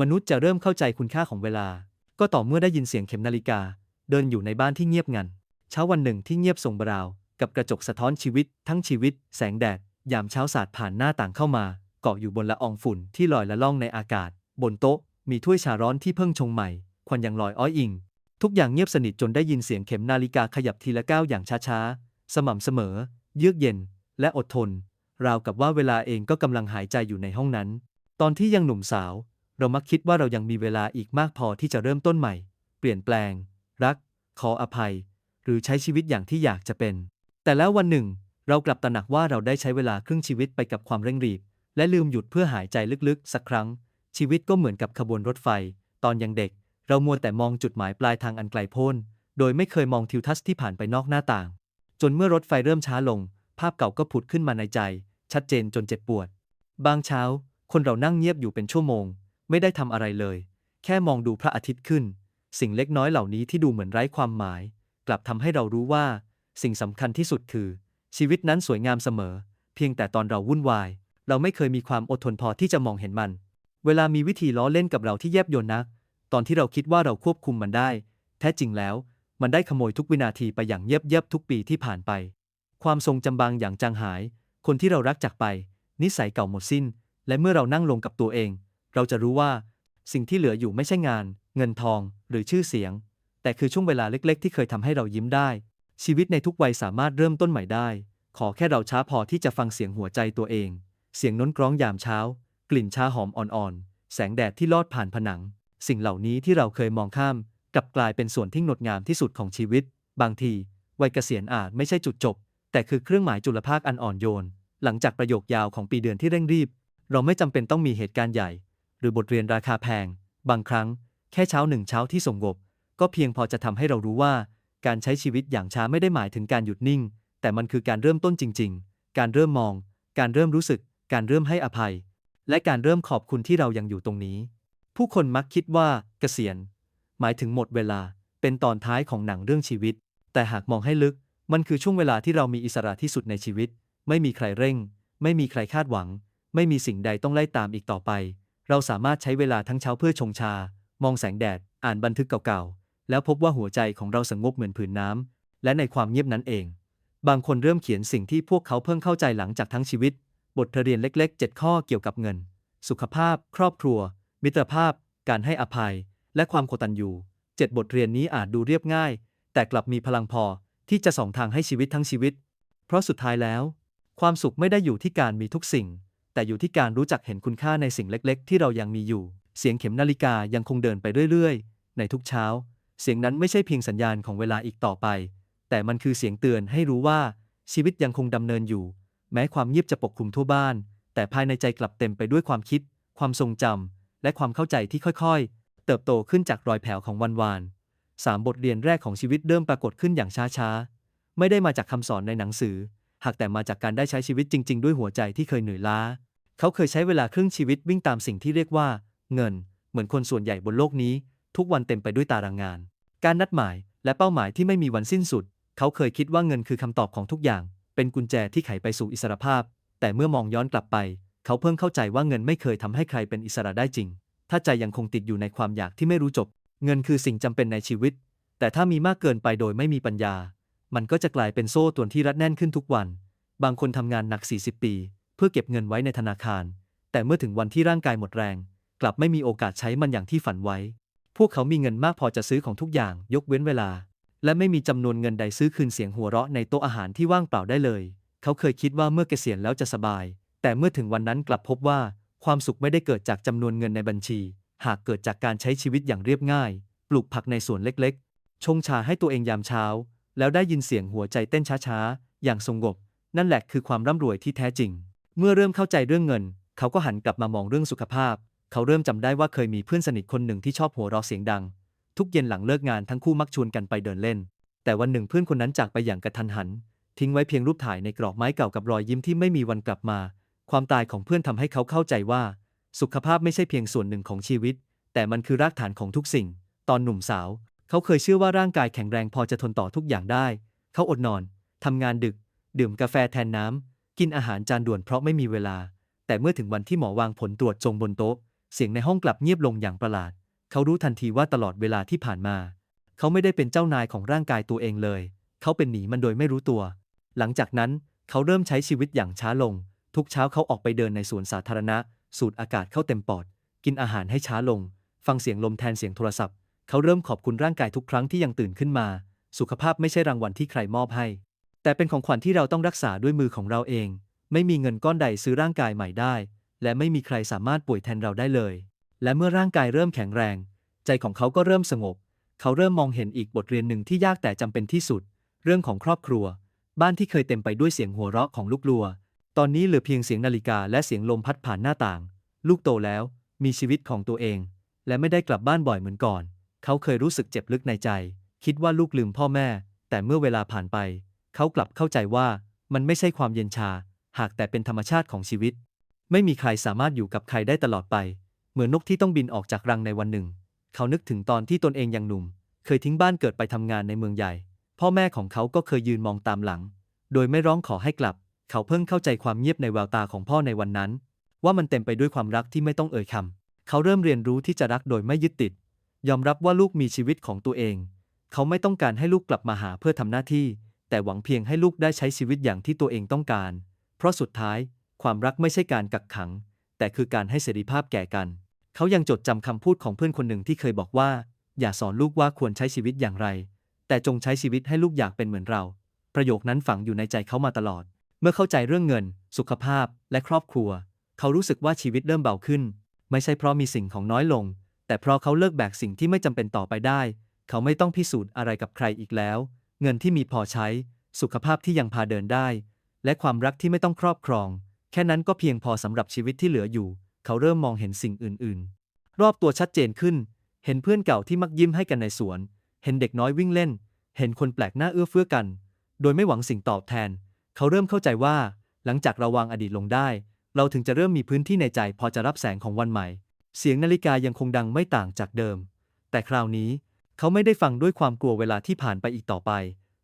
มนุษย์จะเริ่มเข้าใจคุณค่าของเวลา ก็ต่อเมื่อได้ยินเสียงเข็มนาฬิกา เดินอยู่ในบ้านที่เงียบงัน เช้าวันหนึ่งที่เงียบส่งบราว กับกระจกสะท้อนชีวิต ทั้งชีวิต แสงแดด ยามเช้าสาดผ่านหน้าต่างเข้ามา เกาะอยู่บนละอองฝุ่นที่ลอยละล่องในอากาศ บนโต๊ะ มีถ้วยชาร้อนที่เพิ่งชงใหม่ ควันยังลอยอ้อยอิง ทุกอย่างเงียบสนิทจนได้ยินเสียงเข็มนาฬิกาขยับทีละก้าวอย่างช้าๆ สม่ำเสมอ เยือกเย็น และอดทน ราวกับว่าเวลาเองก็กำลังหายใจอยู่ในห้องนั้น ตอนที่ยังหนุ่มสาว เรามักคิดว่าเรายังมีเวลาอีกมากพอที่จะเริ่มต้นใหม่ เปลี่ยนแปลง รัก ขออภัย หรือใช้ชีวิตอย่างที่อยากจะเป็น แต่แล้ววันหนึ่ง เรากลับตระหนักว่าเราได้ใช้เวลาครึ่งชีวิตไปกับความเร่งรีบ และลืมหยุดเพื่อหายใจลึกๆ สักครั้ง ชีวิตก็เหมือนกับขบวนรถไฟ ตอนยังเด็ก เรามัวแต่มองจุดหมายปลายทางอันไกลโพ้น โดยไม่เคยมองทิวทัศน์ที่ผ่านไปนอกหน้าต่าง จนเมื่อรถไฟเริ่มช้าลง ภาพเก่าก็ผุดขึ้นมาในใจ ชัดเจนจนเจ็บปวด บางเช้า คนเรานั่งเงียบอยู่เป็นชั่วโมง ไม่ได้ทำอะไรเลย แค่มองดูพระอาทิตย์ขึ้น สิ่งเล็กน้อยเหล่านี้ที่ดูเหมือนไร้ความหมาย กลับทำให้เรารู้ว่า สิ่งสำคัญที่สุดคือ ชีวิตนั้นสวยงามเสมอ เพียงแต่ตอนเราวุ่นวาย เราไม่เคยมีความอดทนพอที่จะมองเห็นมัน เวลามีวิธีล้อเล่นกับเราที่แยบยลนัก ตอนที่เราคิดว่าเราควบคุมมันได้ แท้จริงแล้ว มันได้ขโมยทุกวินาทีไปอย่างเยียบเยียบทุกปีที่ผ่านไป ความทรงจำบางอย่างจางหาย คนที่เรารักจากไป นิสัยเก่าหมดสิ้น และเมื่อเรานั่งลงกับตัวเอง เราจะรู้ว่า สิ่งที่เหลืออยู่ไม่ใช่งาน เงินทอง หรือชื่อเสียง แต่คือช่วงเวลาเล็ก ๆ ที่เคยทำให้เรายิ้มได้ ชีวิตในทุกวัยสามารถเริ่มต้นใหม่ได้ ขอแค่เราช้าพอที่จะฟังเสียงหัวใจตัวเอง เสียงน้นกร้องยามเช้า กลิ่นชาหอมอ่อนๆแสงแดดที่ลอดผ่านผนัง สิ่งเหล่านี้ที่เราเคยมองข้าม กลับกลายเป็นส่วนที่งดงามที่สุดของชีวิต บางทีวัยเกษียณอาจไม่ใช่จุดจบ แต่คือเครื่องหมายจุลภาคอันอ่อนโยน หลังจากประโยคยาวของปีเดือนที่เร่งรีบ เราไม่จำเป็นต้องมีเหตุการณ์ใหญ่ หรือบทเรียนราคาแพง บางครั้ง แค่เช้าหนึ่งเช้าที่สงบ ก็เพียงพอจะทำให้เรารู้ว่า การใช้ชีวิตอย่างช้าไม่ได้หมายถึงการหยุดนิ่ง แต่มันคือการเริ่มต้นจริง ๆ การเริ่มมอง การเริ่มรู้สึก การเริ่มให้อภัย และการเริ่มขอบคุณที่เรายังอยู่ตรงนี้ ผู้คนมักคิดว่า เกษียณ หมายถึงหมดเวลา เป็นตอนท้ายของหนังเรื่องชีวิต แต่หากมองให้ลึก มันคือช่วงเวลาที่เรามีอิสระที่สุดในชีวิต ไม่มีใครเร่ง ไม่มีใครคาดหวัง ไม่มีสิ่งใดต้องไล่ตามอีกต่อไป เราสามารถใช้เวลาทั้งเช้าเพื่อชงชา มองแสงแดด อ่านบันทึกเก่าๆ แล้วพบว่าหัวใจของเราสงบเหมือนผืนน้ำ และในความเงียบนั้นเอง บางคนเริ่มเขียนสิ่งที่พวกเขาเพิ่งเข้าใจหลังจากทั้งชีวิต บทเรียนเล็ก ๆ 7 ข้อเกี่ยวกับเงิน สุขภาพ ครอบครัว มิตรภาพ การให้อภัย และความกตัญญูเจ็ดบทเรียนนี้อาจดูเรียบง่าย แต่กลับมีพลังพอที่จะส่องทางให้ชีวิตทั้งชีวิต เพราะสุดท้ายแล้ว ความสุขไม่ได้อยู่ที่การมีทุกสิ่ง แต่อยู่ที่การรู้จักเห็นคุณค่าในสิ่งเล็กๆ ที่เรายังมีอยู่ เสียงเข็มนาฬิกายังคงเดินไปเรื่อยๆ ในทุกเช้า เสียงนั้นไม่ใช่เพียงสัญญาณของเวลาอีกต่อไป แต่มันคือเสียงเตือนให้รู้ว่าชีวิตยังคงดำเนินอยู่ แม้ความเงียบจะปกคลุมทั่วบ้าน แต่ภายในใจกลับเต็มไปด้วยความคิด ความทรงจำและความเข้าใจที่ค่อยๆ เติบโตขึ้นจากรอยแผลของวันวานสามบทเรียนแรกของชีวิตเริ่มปรากฏขึ้นอย่างช้าๆ ไม่ได้มาจากคำสอนในหนังสือ หากแต่มาจากการได้ใช้ชีวิตจริง ๆ ด้วยหัวใจที่เคยเหนื่อยล้า เขาเคยใช้เวลาครึ่งชีวิตวิ่งตามสิ่งที่เรียกว่า เงิน เหมือนคนส่วนใหญ่บนโลกนี้ ทุกวันเต็มไปด้วยตารางงาน การนัดหมายและเป้าหมายที่ไม่มีวันสิ้นสุด เขาเคยคิดว่าเงินคือคำตอบของทุกอย่าง เป็นกุญแจที่ไขไปสู่อิสรภาพ แต่เมื่อมองย้อนกลับไป เขาเพิ่งเข้าใจว่าเงินไม่เคยทำให้ใครเป็นอิสระได้จริง ถ้าใจยังคงติดอยู่ในความอยากที่ไม่รู้จบ เงินคือสิ่งจำเป็นในชีวิต แต่ถ้ามีมากเกินไปโดยไม่มีปัญญา มันก็จะกลายเป็นโซ่ตรวนที่รัดแน่นขึ้นทุกวัน บางคนทำงานหนัก 40 ปี เพื่อเก็บเงินไว้ในธนาคาร แต่เมื่อถึงวันที่ร่างกายหมดแรง กลับไม่มีโอกาสใช้มันอย่างที่ฝันไว้ พวกเขามีเงินมากพอจะซื้อของทุกอย่าง ยกเว้นเวลา และไม่มีจำนวนเงินใดซื้อคืนเสียงหัวเราะในโต๊ะอาหารที่ว่างเปล่าได้เลย เขาเคยคิดว่าเมื่อเกษียณแล้วจะสบาย แต่เมื่อถึงวันนั้นกลับพบว่า ความสุขไม่ได้เกิดจากจำนวนเงินในบัญชี หากเกิดจากการใช้ชีวิตอย่างเรียบง่าย ปลูกผักในสวนเล็กๆ ชงชาให้ตัวเองยามเช้า แล้วได้ยินเสียงหัวใจเต้นช้าๆ อย่างสงบ นั่นแหละคือความร่ำรวยที่แท้จริง เมื่อเริ่มเข้าใจเรื่องเงิน เขาก็หันกลับมามองเรื่องสุขภาพ เขาเริ่มจำได้ว่าเคยมีเพื่อนสนิทคนหนึ่งที่ชอบหัวเราะเสียงดัง ทุกเย็นหลังเลิกงานทั้งคู่มักชวนกันไปเดินเล่น แต่วันหนึ่งเพื่อนคนนั้นจากไปอย่างกระทันหัน ทิ้งไว้เพียงรูปถ่ายในกรอบไม้เก่ากับรอยยิ้มที่ไม่มีวันกลับมา ความตายของเพื่อนทำให้เขาเข้าใจว่า สุขภาพไม่ใช่เพียงส่วนหนึ่งของชีวิต แต่มันคือรากฐานของทุกสิ่ง ตอนหนุ่มสาว เขาเคยเชื่อว่าร่างกายแข็งแรงพอจะทนต่อทุกอย่างได้ เขาอดนอน ทำงานดึก ดื่มกาแฟแทนน้ำ กินอาหารจานด่วนเพราะไม่มีเวลา แต่เมื่อถึงวันที่หมอวางผลตรวจจงบนโต๊ะ เสียงในห้องกลับเงียบลงอย่างประหลาด เขารู้ทันทีว่าตลอดเวลาที่ผ่านมา เขาไม่ได้เป็นเจ้านายของร่างกายตัวเองเลย เขาเป็นหนีมันโดยไม่รู้ตัว หลังจากนั้นเขาเริ่มใช้ชีวิตอย่างช้าลง ทุกเช้าเขาออกไปเดินในสวนสาธารณะ สูดอากาศเข้าเต็มปอด กินอาหารให้ช้าลง ฟังเสียงลมแทนเสียงโทรศัพท์ เขาเริ่มขอบคุณร่างกายทุกครั้งที่ยังตื่นขึ้นมา สุขภาพไม่ใช่รางวัลที่ใครมอบให้ แต่เป็นของขวัญที่เราต้องรักษาด้วยมือของเราเอง ไม่มีเงินก้อนใดซื้อร่างกายใหม่ได้ และไม่มีใครสามารถป่วยแทนเราได้เลย และเมื่อร่างกายเริ่มแข็งแรง ใจของเขาก็เริ่มสงบ เขาเริ่มมองเห็นอีกบทเรียนหนึ่งที่ยากแต่จำเป็นที่สุด เรื่องของครอบครัว บ้านที่เคยเต็มไปด้วยเสียงหัวเราะของลูกลัว ตอนนี้เหลือเพียงเสียงนาฬิกาและเสียงลมพัดผ่านหน้าต่าง ลูกโตแล้ว มีชีวิตของตัวเอง และไม่ได้กลับบ้านบ่อยเหมือนก่อน เขาเคยรู้สึกเจ็บลึกในใจ คิดว่าลูกลืมพ่อแม่ แต่เมื่อเวลาผ่านไป เขากลับเข้าใจว่ามันไม่ใช่ความเย็นชา หากแต่เป็นธรรมชาติของชีวิต ไม่มีใครสามารถอยู่กับใครได้ตลอดไป เหมือนนกที่ต้องบินออกจากรังในวันหนึ่ง เขานึกถึงตอนที่ตนเองยังหนุ่ม เคยทิ้งบ้านเกิดไปทำงานในเมืองใหญ่ พ่อแม่ของเขาก็เคยยืนมองตามหลัง โดยไม่ร้องขอให้กลับ เขาเพิ่งเข้าใจความเงียบในแววตาของพ่อในวันนั้น ว่ามันเต็มไปด้วยความรักที่ไม่ต้องเอ่ยคำเขาเริ่มเรียนรู้ที่จะรักโดยไม่ยึดติด ยอมรับว่าลูกมีชีวิตของตัวเอง เขาไม่ต้องการให้ลูกกลับมาหาเพื่อทำหน้าที่ แต่หวังเพียงให้ลูกได้ใช้ชีวิตอย่างที่ตัวเองต้องการ เพราะสุดท้าย ความรักไม่ใช่การกักขัง แต่คือการให้เสรีภาพแก่กัน เขายังจดจำคำพูดของเพื่อนคนหนึ่งที่เคยบอกว่า อย่าสอนลูกว่าควรใช้ชีวิตอย่างไร แต่จงใช้ชีวิตให้ลูกอยากเป็นเหมือนเรา ประโยคนั้นฝังอยู่ในใจเขามาตลอด เมื่อเข้าใจเรื่องเงิน สุขภาพ และครอบครัว เขารู้สึกว่าชีวิตเริ่มเบาขึ้น ไม่ใช่เพราะมีสิ่งของน้อยลง แต่เพราะเขาเลิกแบกสิ่งที่ไม่จำเป็นต่อไปได้ เขาไม่ต้องพิสูจน์อะไรกับใครอีกแล้ว เงินที่มีพอใช้ สุขภาพที่ยังพาเดินได้ และความรักที่ไม่ต้องครอบครอง แค่นั้นก็เพียงพอสำหรับชีวิตที่เหลืออยู่ เขาเริ่มมองเห็นสิ่งอื่น ๆ รอบตัวชัดเจนขึ้น เห็นเพื่อนเก่าที่มักยิ้มให้กันในสวน เห็นเด็กน้อยวิ่งเล่น เห็นคนแปลกหน้าเอื้อเฟื้อกัน โดยไม่หวังสิ่งตอบแทน เขาเริ่มเข้าใจว่า หลังจากเราวางอดีตลงได้ เราถึงจะเริ่มมีพื้นที่ในใจพอจะรับแสงของวันใหม่ เสียงนาฬิกายังคงดังไม่ต่างจากเดิม แต่คราวนี้ เขาไม่ได้ฟังด้วยความกลัวเวลาที่ผ่านไปอีกต่อไป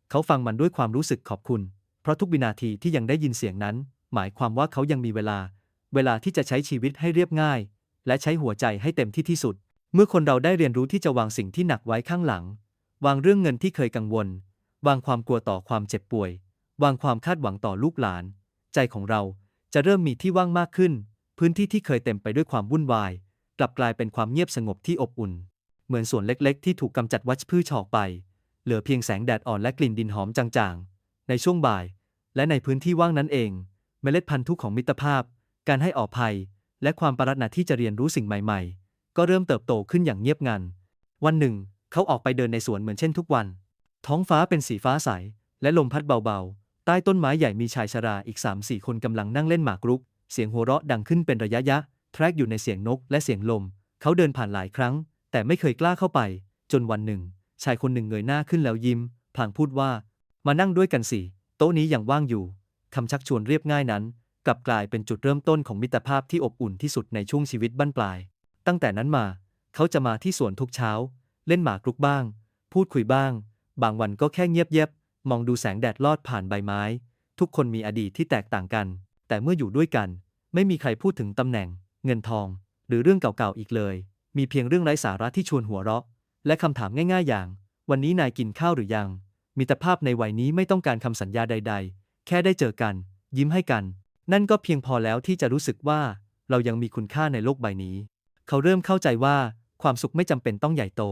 เขาฟังมันด้วยความรู้สึกขอบคุณ เพราะทุกวินาทีที่ยังได้ยินเสียงนั้น หมายความว่าเขายังมีเวลา เวลาที่จะใช้ชีวิตให้เรียบง่าย และใช้หัวใจให้เต็มที่ที่สุด เมื่อคนเราได้เรียนรู้ที่จะวางสิ่งที่หนักไว้ข้างหลัง วางเรื่องเงินที่เคยกังวล วางความกลัวต่อความเจ็บป่วย วางความคาดหวังต่อลูกหลาน ใจของเราจะเริ่มมีที่ว่างมากขึ้น พื้นที่ที่เคยเต็มไปด้วยความวุ่นวาย กลับกลายเป็นความเงียบสงบที่อบอุ่น เหมือนสวนเล็กๆ ที่ถูกกำจัดวัชพืชออกไป เหลือเพียงแสงแดดอ่อนและกลิ่นดินหอมจางๆ ในช่วงบ่าย และในพื้นที่ว่างนั้นเอง เมล็ดพันธุ์ทุกของมิตรภาพ การให้อภัย และความปรารถนาที่จะเรียนรู้สิ่งใหม่ ๆ ก็เริ่มเติบโตขึ้นอย่างเงียบงัน วันหนึ่ง เขาออกไปเดินในสวนเหมือนเช่นทุกวัน ท้องฟ้าเป็นสีฟ้าใส และลมพัดเบาๆ ใต้ต้นไม้ใหญ่มีชายชราอีก3-4คนกำลังนั่งเล่นหมากรุก เสียงหัวเราะดังขึ้นเป็นระยะยะ แทรกอยู่ในเสียงนกและเสียงลม เขาเดินผ่านหลายครั้ง แต่ไม่เคยกล้าเข้าไป จนวันหนึ่ง ชายคนหนึ่งเงยหน้าขึ้นแล้วยิ้ม พลางพูดว่า มานั่งด้วยกันสิ โต๊ะนี้ยังว่างอยู่คำชักชวนเรียบง่ายนั้น กลับกลายเป็นจุดเริ่มต้นของมิตรภาพที่อบอุ่นที่สุดในช่วงชีวิตบั้นปลาย ตั้งแต่นั้นมา เขาจะมาที่สวนทุกเช้า เล่นหมากรุกบ้าง พูดคุยบ้าง บางวันก็แค่เงียบๆมองดูแสงแดดลอดผ่านใบไม้ ทุกคนมีอดีตที่แตกต่างกัน แต่เมื่ออยู่ด้วยกัน ไม่มีใครพูดถึงตำแหน่ง เงินทอง หรือเรื่องเก่าๆอีกเลย มีเพียงเรื่องไร้สาระที่ชวนหัวเราะ และคำถามง่ายๆอย่าง วันนี้นายกินข้าวหรือยังมิตรภาพในวัยนี้ไม่ต้องการคำสัญญาใด ๆ แค่ได้เจอกัน ยิ้มให้กัน นั่นก็เพียงพอแล้วที่จะรู้สึกว่า เรายังมีคุณค่าในโลกใบนี้ เขาเริ่มเข้าใจว่าความสุขไม่จำเป็นต้องใหญ่โต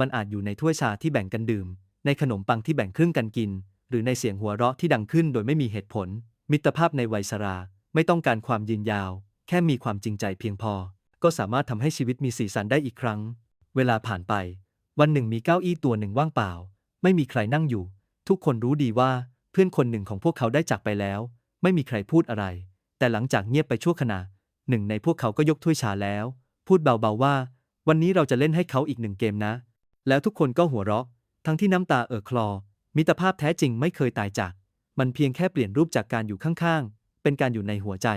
มันอาจอยู่ในถ้วยชาที่แบ่งกันดื่ม ในขนมปังที่แบ่งครึ่งกันกิน หรือในเสียงหัวเราะที่ดังขึ้นโดยไม่มีเหตุผล มิตรภาพในวัยชรา ไม่ต้องการความยืนยาว แค่มีความจริงใจเพียงพอ ก็สามารถทำให้ชีวิตมีสีสันได้อีกครั้ง เวลาผ่านไป วันหนึ่งมีเก้าอี้ตัวหนึ่งว่างเปล่า ไม่มีใครนั่งอยู่ ทุกคนรู้ดีว่าเพื่อนคนหนึ่งของพวกเขาได้จากไปแล้ว ไม่มีใครพูดอะไร แต่หลังจากเงียบไปชั่วขณะ หนึ่งในพวกเขาก็ยกถ้วยชาแล้ว พูดเบาๆว่า วันนี้เราจะเล่นให้เขาอีกหนึ่งเกมนะ แล้วทุกคนก็หัวเราะ ทั้งที่น้ำตาเอ่อคลอ มิตรภาพแท้จริงไม่เคยตายจาก มันเพียงแค่เปลี่ยนรูปจากการอยู่ข้างๆ เป็นการอยู่ในหัวใจ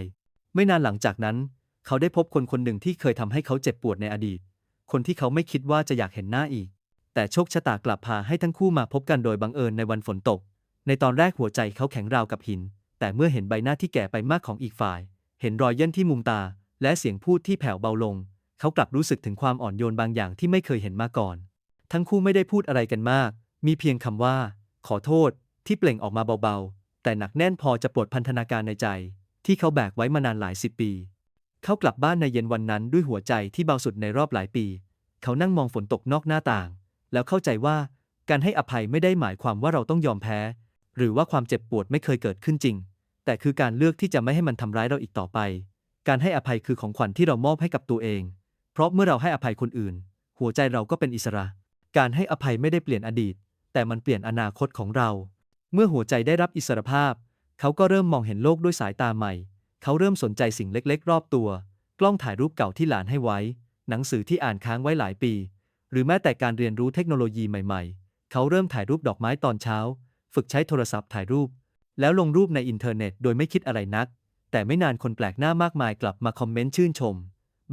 ไม่นานหลังจากนั้น เขาได้พบคนคนหนึ่งที่เคยทำให้เขาเจ็บปวดในอดีต คนที่เขาไม่คิดว่าจะอยากเห็นหน้าอีก แต่โชคชะตากลับพาให้ทั้งคู่มาพบกันโดยบังเอิญในวันฝนตก ในตอนแรกหัวใจเขาแข็งราวกับหิน แต่เมื่อเห็นใบหน้าที่แก่ไปมากของอีกฝ่าย เห็นรอยเย่นที่มุมตา และเสียงพูดที่แผ่วเบาลง เขากลับรู้สึกถึงความอ่อนโยนบางอย่างที่ไม่เคยเห็นมาก่อน ทั้งคู่ไม่ได้พูดอะไรกันมาก มีเพียงคำว่า ขอโทษ ที่เปล่งออกมาเบาๆ แต่หนักแน่นพอจะปลดพันธนาการในใจ ที่เขาแบกไว้มานานหลายสิบปี เขากลับบ้านในเย็นวันนั้นด้วยหัวใจที่เบาสุดในรอบหลายปี เขานั่งมองฝนตกนอกหน้าต่าง แล้วเข้าใจว่าการให้อภัยไม่ได้หมายความว่าเราต้องยอมแพ้ หรือว่าความเจ็บปวดไม่เคยเกิดขึ้นจริง แต่คือการเลือกที่จะไม่ให้มันทำร้ายเราอีกต่อไป การให้อภัยคือของขวัญที่เรามอบให้กับตัวเอง เพราะเมื่อเราให้อภัยคนอื่น หัวใจเราก็เป็นอิสระ การให้อภัยไม่ได้เปลี่ยนอดีต แต่มันเปลี่ยนอนาคตของเรา เมื่อหัวใจได้รับอิสรภาพ เขาก็เริ่มมองเห็นโลกด้วยสายตาใหม่ เขาเริ่มสนใจสิ่งเล็กๆ รอบตัว กล้องถ่ายรูปเก่าที่หลานให้ไว้ หนังสือที่อ่านค้างไว้หลายปี หรือแม้แต่การเรียนรู้เทคโนโลยีใหม่ๆ เขาเริ่มถ่ายรูปดอกไม้ตอนเช้า ฝึกใช้โทรศัพท์ถ่ายรูป แล้วลงรูปในอินเทอร์เน็ตโดยไม่คิดอะไรนัก แต่ไม่นานคนแปลกหน้ามากมายกลับมาคอมเมนต์ชื่นชม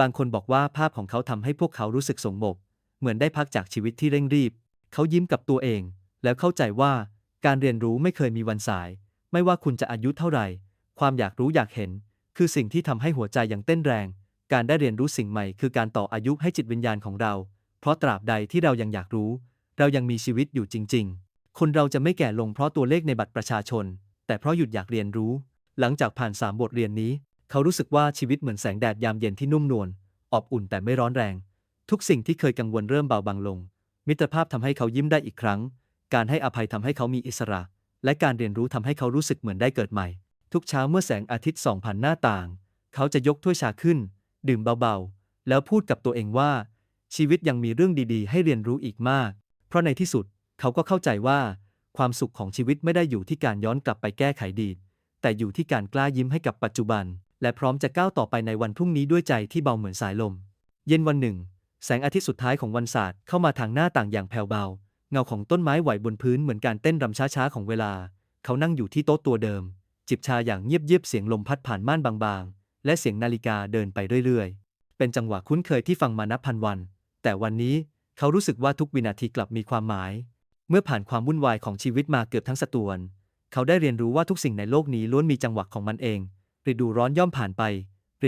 บางคนบอกว่าภาพของเขาทำให้พวกเขารู้สึกสงบ เหมือนได้พักจากชีวิตที่เร่งรีบ เขายิ้มกับตัวเอง แล้วเข้าใจว่าการเรียนรู้ไม่เคยมีวันสาย ไม่ว่าคุณจะอายุเท่าไหร่ ความอยากรู้อยากเห็น คือสิ่งที่ทำให้หัวใจยังเต้นแรง การได้เรียนรู้สิ่งใหม่ คือการต่ออายุให้จิตวิญญาณของเรา เพราะตราบใดที่เรายังอยากรู้ เรายังมีชีวิตอยู่จริง ๆ คนเราจะไม่แก่ลงเพราะตัวเลขในบัตรประชาชน แต่เพราะหยุดอยากเรียนรู้ หลังจากผ่านสามบทเรียนนี้ เขารู้สึกว่าชีวิตเหมือนแสงแดดยามเย็นที่นุ่มนวล อบอุ่นแต่ไม่ร้อนแรง ทุกสิ่งที่เคยกังวลเริ่มเบาบางลง มิตรภาพทำให้เขายิ้มได้อีกครั้ง การให้อภัยทำให้เขามีอิสระ และการเรียนรู้ทำให้เขารู้สึกเหมือนได้เกิดใหม่ ทุกเช้าเมื่อแสงอาทิตย์ส่องผ่านหน้าต่าง เขาจะยกถ้วยชาขึ้น ดื่มเบาๆ แล้วพูดกับตัวเองว่า ชีวิตยังมีเรื่องดีๆ ให้เรียนรู้อีกมาก เพราะในที่สุดเขาก็เข้าใจว่า ความสุขของชีวิตไม่ได้อยู่ที่การย้อนกลับไปแก้ไขดีตแต่อยู่ที่การกล้ายิ้มให้กับปัจจุบัน และพร้อมจะก้าวต่อไปในวันพรุ่งนี้ด้วยใจที่เบาเหมือนสายลม เย็นวันหนึ่ง แสงอาทิตย์สุดท้ายของวันศาสตร์เข้ามาทางหน้าต่างอย่างแผ่วเบา เงาของต้นไม้ไหวบนพื้นเหมือนการเต้นรำช้าๆของเวลา เขานั่งอยู่ที่โต๊ะตัวเดิม จิบชาอย่างเงียบๆเสียงลมพัดผ่านม่านบางๆ และเสียงนาฬิกาเดินไปเรื่อยๆ เป็นจังหวะคุ้นเคยที่ฟังมานับพันวัน แต่วันนี้เขารู้สึกว่าทุกวินาทีกลับมีความหมาย เมื่อผ่านความวุ่นวายของชีวิตมาเกือบทั้งสตวนเขาได้เรียนรู้ว่าทุกสิ่งในโลกนี้ล้วนมีจังหวะของมันเองฤดูร้อนย่อมผ่านไป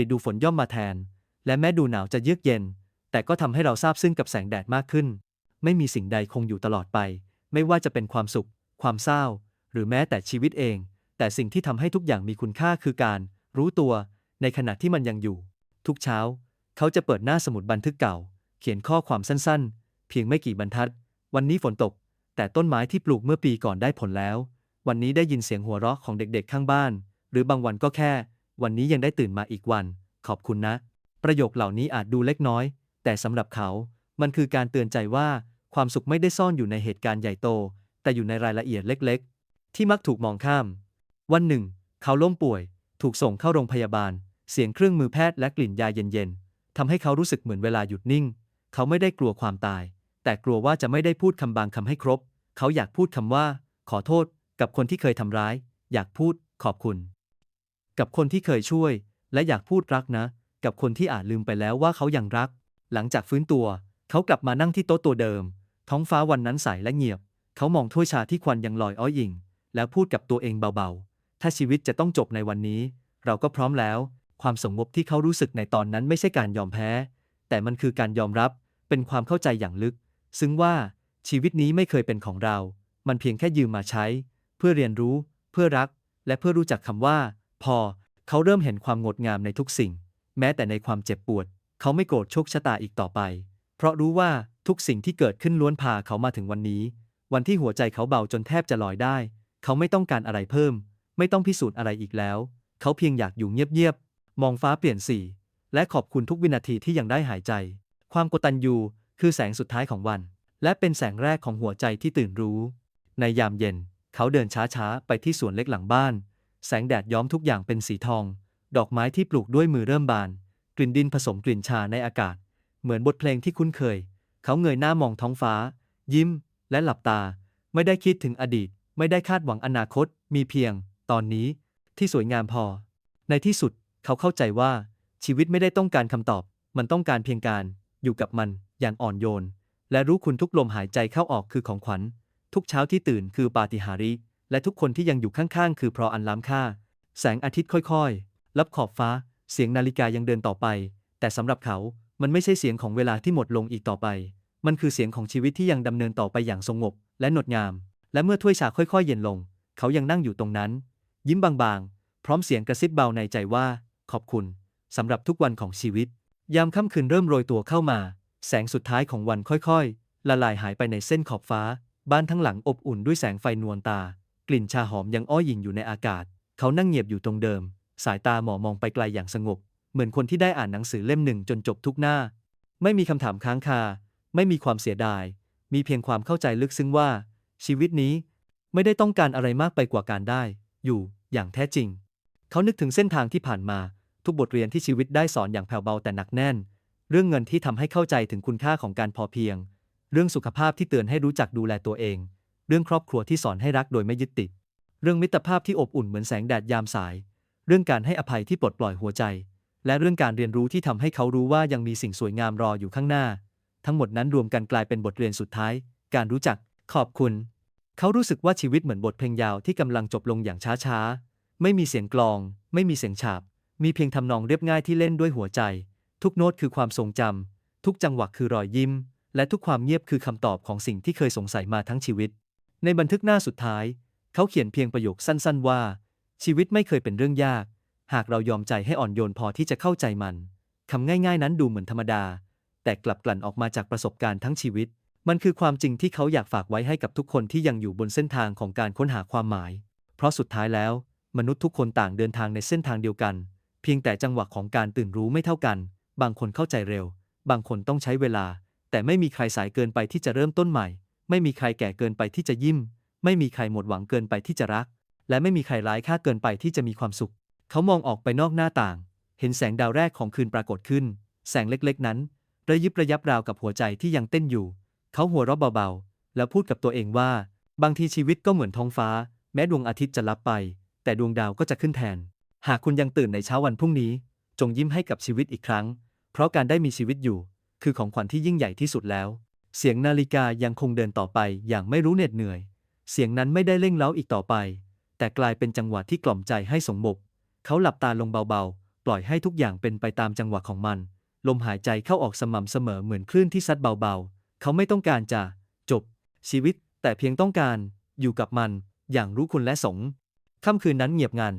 ฤดูฝนย่อมมาแทน และแม้ดูหนาวจะเยือกเย็น แต่ก็ทำให้เราซาบซึ้งกับแสงแดดมากขึ้น ไม่มีสิ่งใดคงอยู่ตลอดไป ไม่ว่าจะเป็นความสุข ความเศร้า หรือแม้แต่ชีวิตเอง แต่สิ่งที่ทำให้ทุกอย่างมีคุณค่าคือการ รู้ตัว ในขณะที่มันยังอยู่ ทุกเช้า เขาจะเปิดหน้าสมุดบันทึกเก่า เขียนข้อความสั้นๆ เพียงไม่กี่บรรทัด วันนี้ฝนตก แต่ต้นไม้ที่ปลูกเมื่อปีก่อนได้ผลแล้ว วันนี้ได้ยินเสียงหัวเราะของเด็กๆข้างบ้าน หรือบางวันก็แค่ วันนี้ยังได้ตื่นมาอีกวัน ขอบคุณนะ ประโยคเหล่านี้อาจดูเล็กน้อย แต่สำหรับเขา มันคือการเตือนใจว่าความสุขไม่ได้ซ่อนอยู่ในเหตุการณ์ใหญ่โต แต่อยู่ในรายละเอียดเล็ก ๆ ที่มักถูกมองข้าม วันหนึ่ง เขาล้มป่วย ถูกส่งเข้าโรงพยาบาล เสียงเครื่องมือแพทย์และกลิ่นยาเย็นๆทำให้เขารู้สึกเหมือนเวลาหยุดนิ่ง เขาไม่ได้กลัวความตาย แต่กลัวว่าจะไม่ได้พูดคำบางคำให้ครบ เขาอยากพูดคำว่า ขอโทษ กับคนที่เคยทำร้าย อยากพูด ขอบคุณ กับคนที่เคยช่วย และอยากพูดรักนะ กับคนที่อาจลืมไปแล้วว่าเขายังรัก หลังจากฟื้นตัว เขากลับมานั่งที่โต๊ะตัวเดิม ท้องฟ้าวันนั้นใสและเงียบ เขามองถ้วยชาที่ควันยังลอยอ้อยยิง แล้วพูดกับตัวเองเบาๆ ถ้าชีวิตจะต้องจบในวันนี้ เราก็พร้อมแล้ว ความสงบที่เขารู้สึกในตอนนั้นไม่ใช่การยอมแพ้ แต่มันคือการยอมรับ เป็นความเข้าใจอย่างลึก ซึ่งว่าชีวิตนี้ไม่เคยเป็นของเรา มันเพียงแค่ยืมมาใช้ เพื่อเรียนรู้ เพื่อรัก และเพื่อรู้จักคำว่า พอ เขาเริ่มเห็นความงดงามในทุกสิ่ง แม้แต่ในความเจ็บปวด เขาไม่โกรธโชคชะตาอีกต่อไป เพราะรู้ว่าทุกสิ่งที่เกิดขึ้นล้วนพาเขามาถึงวันนี้ วันที่หัวใจเขาเบาจนแทบจะลอยได้ เขาไม่ต้องการอะไรเพิ่ม ไม่ต้องพิสูจน์อะไรอีกแล้ว เขาเพียงอยากอยู่เงียบๆมองฟ้าเปลี่ยนสี และขอบคุณทุกวินาทีที่ยังได้หายใจ ความกตัญญูคือแสงสุดท้ายของวัน และเป็นแสงแรกของหัวใจที่ตื่นรู้ ในยามเย็น เขาเดินช้าๆไปที่สวนเล็กหลังบ้าน แสงแดดย้อมทุกอย่างเป็นสีทอง ดอกไม้ที่ปลูกด้วยมือเริ่มบาน กลิ่นดินผสมกลิ่นชาในอากาศ เหมือนบทเพลงที่คุ้นเคย เขาเงยหน้ามองท้องฟ้า ยิ้ม และหลับตา ไม่ได้คิดถึงอดีต ไม่ได้คาดหวังอนาคต มีเพียง ตอนนี้ ที่สวยงามพอ ในที่สุด เขาเข้าใจว่า ชีวิตไม่ได้ต้องการคำตอบ มันต้องการเพียงการ อยู่กับมัน อย่างอ่อนโยน และรู้คุณทุกลมหายใจเข้าออกคือของขวัญ ทุกเช้าที่ตื่นคือปาฏิหาริย์และทุกคนที่ยังอยู่ข้างๆ คือเพราะอันล้ำค่า แสงอาทิตย์ค่อยๆ ลับขอบฟ้า เสียงนาฬิกายังเดินต่อไป แต่สำหรับเขา มันไม่ใช่เสียงของเวลาที่หมดลงอีกต่อไป มันคือเสียงของชีวิตที่ยังดำเนินต่อไปอย่างสงบ และงดงาม และเมื่อถ้วยชาค่อยๆ เย็นลง เขายังนั่งอยู่ตรงนั้น ยิ้มบางๆ พร้อมเสียงกระซิบเบาในใจว่า ขอบคุณสำหรับทุกวันของชีวิต ยามค่ำคืนเริ่มโรยตัวเข้ามา แสงสุดท้ายของวันค่อยๆ ละลายหายไปในเส้นขอบฟ้า บ้านทั้งหลังอบอุ่นด้วยแสงไฟนวลตา กลิ่นชาหอมยังอ้อยหยิ่งอยู่ในอากาศ เขานั่งเงียบอยู่ตรงเดิม สายตาหมอมองไปไกลอย่างสงบ เหมือนคนที่ได้อ่านหนังสือเล่มหนึ่งจนจบทุกหน้า ไม่มีคำถามค้างคา ไม่มีความเสียดาย มีเพียงความเข้าใจลึกซึ้งว่า ชีวิตนี้ไม่ได้ต้องการอะไรมากไปกว่าการได้ อยู่อย่างแท้จริง เขานึกถึงเส้นทางที่ผ่านมา ทุกบทเรียนที่ชีวิตได้สอนอย่างแผ่วเบาแต่หนักแน่น เรื่องเงินที่ทำให้เข้าใจถึงคุณค่าของการพอเพียง เรื่องสุขภาพที่เตือนให้รู้จักดูแลตัวเอง เรื่องครอบครัวที่สอนให้รักโดยไม่ยึดติด เรื่องมิตรภาพที่อบอุ่นเหมือนแสงแดดยามสาย เรื่องการให้อภัยที่ปลดปล่อยหัวใจ และเรื่องการเรียนรู้ที่ทำให้เขารู้ว่ายังมีสิ่งสวยงามรออยู่ข้างหน้า ทั้งหมดนั้นรวมกันกลายเป็นบทเรียนสุดท้าย การรู้จัก ขอบคุณ เขารู้สึกว่าชีวิตเหมือนบทเพลงยาวที่กำลังจบลงอย่างช้าๆ ไม่มีเสียงกลอง ไม่มีเสียงฉาบ มีเพียงทำนองเรียบง่ายที่เล่นด้วยหัวใจ ทุกโน้ตคือความทรงจำทุกจังหวะคือรอยยิ้ม และทุกความเงียบคือคำตอบของสิ่งที่เคยสงสัยมาทั้งชีวิต ในบันทึกหน้าสุดท้าย เขาเขียนเพียงประโยคสั้น ๆ ว่า ชีวิตไม่เคยเป็นเรื่องยาก หากเรายอมใจให้อ่อนโยนพอที่จะเข้าใจมันคำง่ายๆ นั้นดูเหมือนธรรมดา แต่กลับกลั่นออกมาจากประสบการณ์ทั้งชีวิต มันคือความจริงที่เขาอยากฝากไว้ให้กับทุกคนที่ยังอยู่บนเส้นทางของการค้นหาความหมาย เพราะสุดท้ายแล้ว มนุษย์ทุกคนต่างเดินทางในเส้นทางเดียวกัน เพียงแต่จังหวะของการตื่นรู้ไม่เท่ากัน บางคนเข้าใจเร็ว บางคนต้องใช้เวลา แต่ไม่มีใครสายเกินไปที่จะเริ่มต้นใหม่ ไม่มีใครแก่เกินไปที่จะยิ้ม ไม่มีใครหมดหวังเกินไปที่จะรัก และไม่มีใครร้ายค่าเกินไปที่จะมีความสุข เขามองออกไปนอกหน้าต่าง เห็นแสงดาวแรกของคืนปรากฏขึ้น แสงเล็กๆ นั้นระยิบระยับราวกับหัวใจที่ยังเต้นอยู่ เขาหัวเราะเบาๆ แล้วพูดกับตัวเองว่า บางทีชีวิตก็เหมือนท้องฟ้า แม้ดวงอาทิตย์จะลับไป แต่ดวงดาวก็จะขึ้นแทน หากคุณยังตื่นในเช้าวันพรุ่งนี้ จงยิ้มให้กับชีวิตอีกครั้ง เพราะการได้มีชีวิตอยู่ คือของขวัญที่ยิ่งใหญ่ที่สุดแล้ว เสียงนาฬิกายังคงเดินต่อไปอย่างไม่รู้เหน็ดเหนื่อย เสียงนั้นไม่ได้เร่งเร้าอีกต่อไป แต่กลายเป็นจังหวะที่กล่อมใจให้สงบ เขาหลับตาลงเบาๆ ปล่อยให้ทุกอย่างเป็นไปตามจังหวะของมัน ลมหายใจเข้าออกสม่ำเสมอเหมือนคลื่นที่ซัดเบาๆ เขาไม่ต้องการจะ จบ ชีวิต แต่เพียงต้องการ อยู่กับมัน อย่างรู้คุณและสงค่ำคืนนั้นเงียบงัน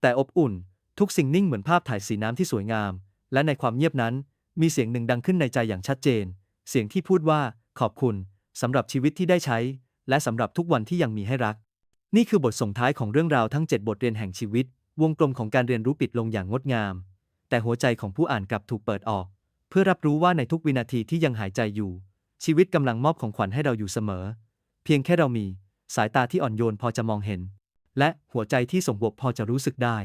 แต่อบอุ่น ทุกสิ่งนิ่งเหมือนภาพถ่ายสีน้ำที่สวยงาม และในความเงียบนั้น มีเสียงหนึ่งดังขึ้นในใจอย่างชัดเจน เสียงที่พูดว่า ขอบคุณสำหรับชีวิตที่ได้ใช้ และสำหรับทุกวันที่ยังมีให้รัก นี่คือบทส่งท้ายของเรื่องราวทั้ง 7 บทเรียนแห่งชีวิต วงกลมของการเรียนรู้ปิดลงอย่างงดงาม แต่หัวใจของผู้อ่านกลับถูกเปิดออก เพื่อรับรู้ว่าในทุกวินาทีที่ยังหายใจอยู่ ชีวิตกำลังมอบของขวัญให้เราอยู่เสมอ เพียงแค่เรามี สายตาที่อ่อนโยนพอจะมองเห็น และหัวใจที่สมบกพอจะรู้สึกได้